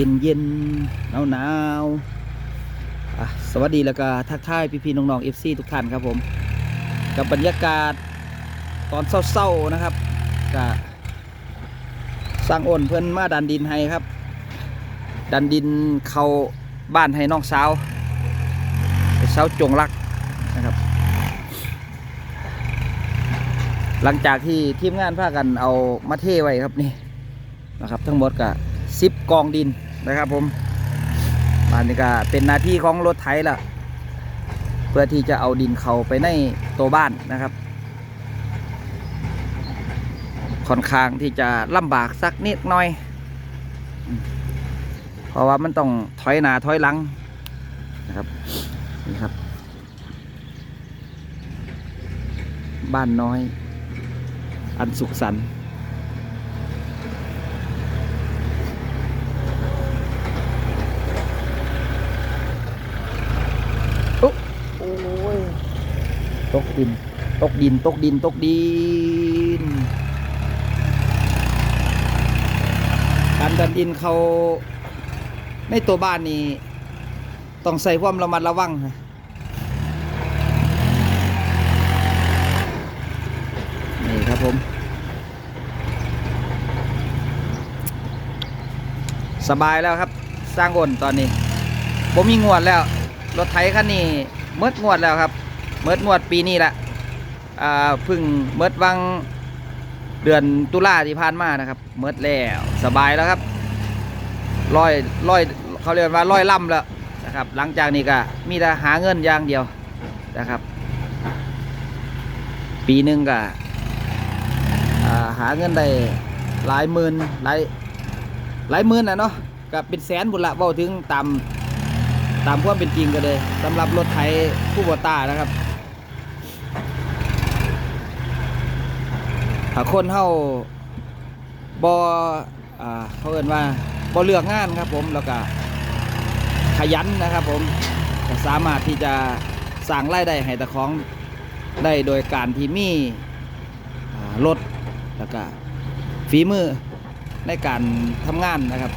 เย็นเย็นหนาวหนาวสวัสดีแล้วก็ทักทายพี่ๆน้องๆ FC ทุกท่านครับผม กับบรรยากาศตอนเศร้าๆนะครับก็สร้างโอนเพื่อนมาดันดินให้ครับ ดันดินเข้าบ้านให้น้องสาวไอ้สาวจงรักนะครับ หลังจากที่ทีมงานพากันเอามาเทไว้ครับนี่นะครับ ทั้งหมดก็สิบกองดิน นะครับผมบานนี้ก็เป็นหน้าที่ของรถไถละเพื่อที่จะเอาดินเขาไปในตัวบ้านนะครับ ค่อนข้างที่จะลำบากสักนิดหน่อย เพราะว่ามันต้องถอยหน้าถอยหลังนะครับนี่ครับ บ้านน้อย อันสุขสันต์ โอ้ยตกดิน ตกดิน ตกดิน ตกดิน การดันดินเขาในตัวบ้านนี่ต้องใส่ความระมัดระวังนะนี่ครับผมสบายแล้วครับ สร้างอ่นตอนนี้ผมมีงวดแล้ว รถไถคันนี้ เมิดงวดแล้วครับเมิดงวดปีนี้แหละอ่าพึ่งเมิดวังเดือนตุลาที่ผ่านมานะครับเมิดแล้วสบายแล้วครับร้อยร้อยเขาเรียกว่าร้อยล่ำแล้วนะครับ หลังจากนี้ก็มีแต่หาเงินอย่างเดียวนะครับ ปีหนึ่งก็หาเงินได้หลายหมื่นหลายหลายหมื่นนะเนาะก็เป็นแสนบุญละเว้าถึงตาม ตามความเป็นจริงก็เลยสำหรับรถไถคู่บตานะครับถ้าคนเฮาบอ่าเขาเอินว่าบ่เลือกงานครับผมแล้วก็ขยันนะครับผมสามารถที่จะสร้างรายได้ให้ตะของได้โดยการที่มีรถแล้วก็ฝีมือในการทำงานนะครับ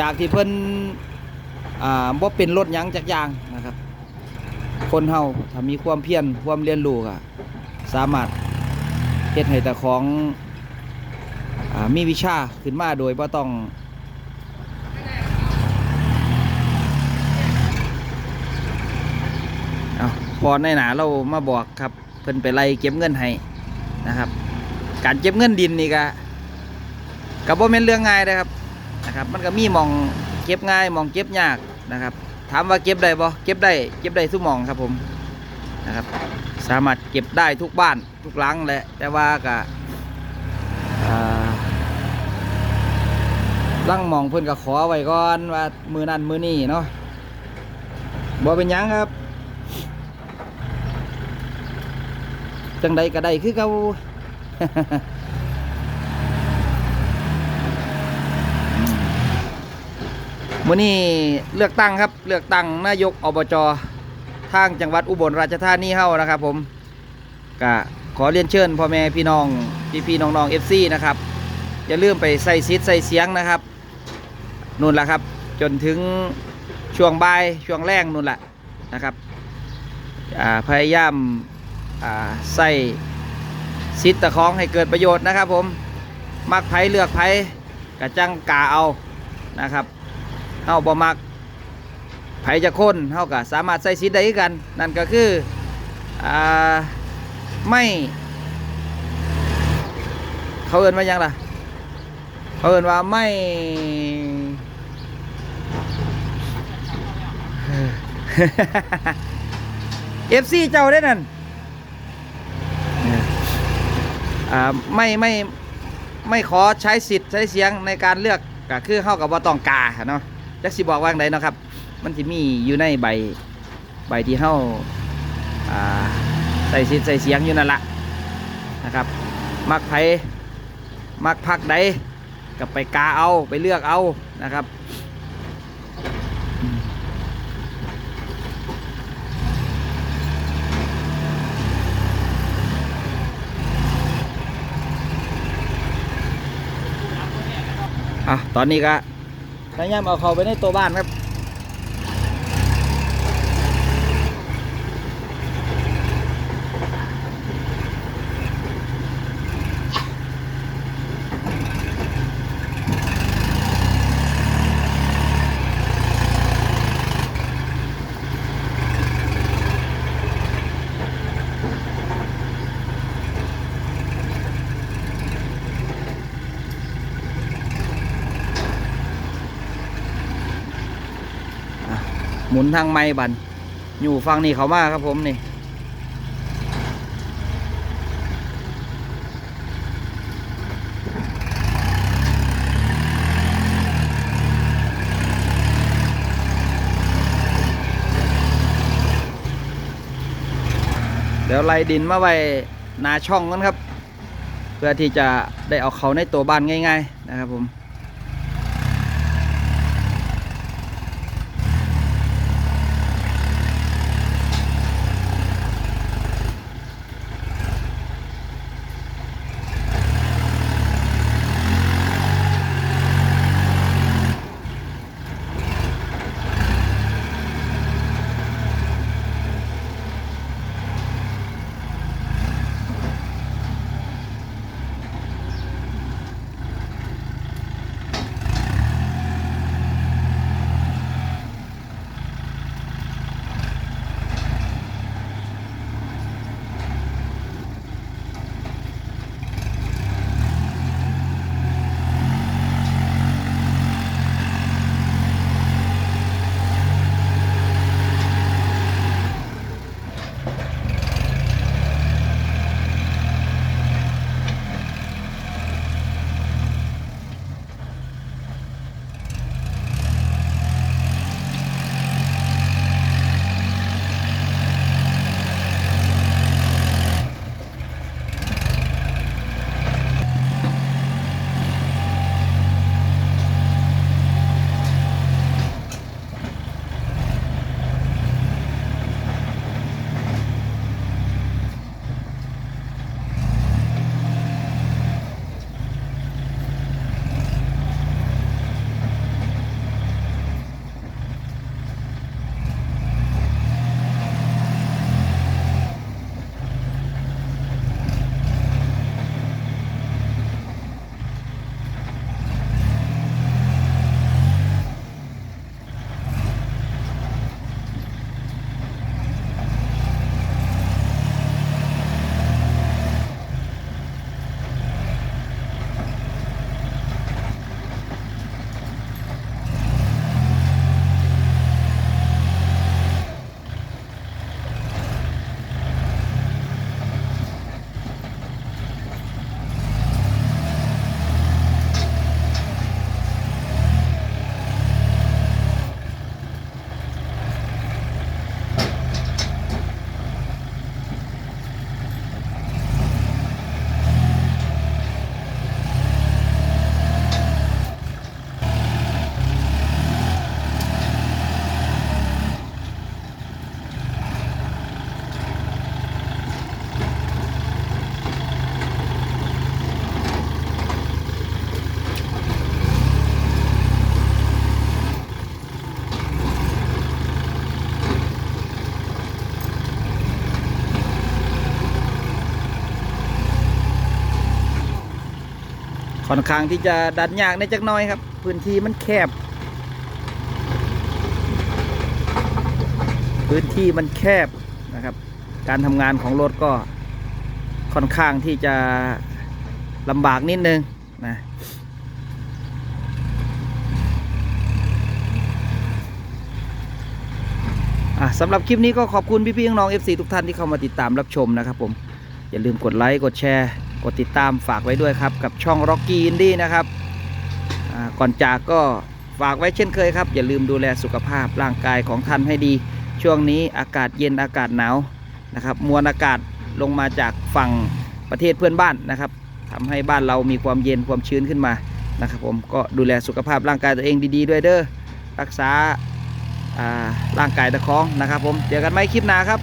จากที่เพิ่นอ่าบ่เป็นรถยังจักอย่างนะครับ คนเฮาถ้ามีความเพียรความเรียนรู้ก็สามารถเฮ็ดให้แต่ของอมีวิชาขึ้นมาโดยบ่ต้องเอาพอในหนาเรามาบอกครับ เพิ่นไปไล่เก็บเงินให้นะครับ การเก็บเงินดินนี่ก็ก็บ่แม่นเรื่องง่ายนะครับ นะครับ มันก็มีมองเก็บง่ายมองเก็บยากนะครับ ถามว่าเก็บได้บ่เก็บได้เก็บได้ทุกมองครับผมนะครับ สามารถเก็บได้ทุกบ้านทุกหลังแหละแต่ว่าก็อ่าลังมองเพิ่นก็ขอไว้ก่อนว่ามือนั้นมือนี้เนาะบ่เป็นยังครับ จังใดก็ได้คือเขา มื่อนี้เลือกตั้งครับเลือกตั้งนายกอบจทางจังหวัดอุบลราชธานีเฮานะครับ ผมก็ขอเรียนเชิญพ่อแม่พี่น้องพี่พี่น้องน้องเอฟซีนะครับอย่าลืมไปใส่ซิดใส่เสียงนะครับนู่นแหละครับ จนถึงช่วงบ่ายช่วงแรงนู่นแหละนะครับพยายามาใส่ซิดตะของให้เกิดประโยชน์นะครับ ผมมักไผเลือกไผกระจังกาเอานะครับ เฮาบ่มักไผจะคนเฮาก็สามารถใส่สิทธิ์ได้กัน นั่นก็คืออ่าไม่เขาเอิ้นว่ายังล่ะเขาเอิ้นว่าไม่เอฟซีเจ้าได้นั่นไม่ไม่ไม่ขอใช้สิทธิ์ใช้เสียงในการเลือกก็คือเข้ากับว่าต้องกาเนาะ จักสิบอกว่าไงเนาะครับ มันจะมีอยู่ในใบใบที่เฮาอ่าใส่สิใส่เสียงอยู่นั่นละนะครับ มักไผมักพักใดกับไปกาเอาไปเลือกเอานะครับอะตอนนี้ก็ พยายามเอาเขาไปในตัวบ้านครับ มุนทางไม้บันอยู่ฟังนี่เขามากครับผมนี่เดี๋ยวไล่ดินมาไว้นาช่องกันครับ เพื่อที่จะได้เอาเขาในตัวบ้านง่าย ๆ นะครับผม ค่อนข้างที่จะดันยากในจักน้อยครับ พื้นที่มันแคบ พื้นที่มันแคบนะครับ การทำงานของรถก็ค่อนข้างที่จะลำบากนิดนึงนะอะสำหรับคลิปนี้ก็ขอบคุณพี่ๆน้องๆ FC ทุกท่านที่เข้ามาติดตามรับชมนะครับผม อย่าลืมกดไลค์กดแชร์กดติดตามฝากไว้ด้วยครับ กับช่อง Rocky Indie นะครับก่อนจากก็ฝากไว้เช่นเคยครับ อย่าลืมดูแลสุขภาพร่างกายของท่านให้ดี ช่วงนี้อากาศเย็นอากาศหนาวนะครับมวลอากาศลงมาจากฝั่งประเทศเพื่อนบ้านนะครับทำให้บ้านเรามีความเย็นความชื้นขึ้นมานะครับผมก็ดูแลสุขภาพร่างกายตัวเองดี ๆ ด้วยเด้อรักษาอ่าร่างกายตะคองนะครับผมเจอกันไหมคลิปหน้าครับ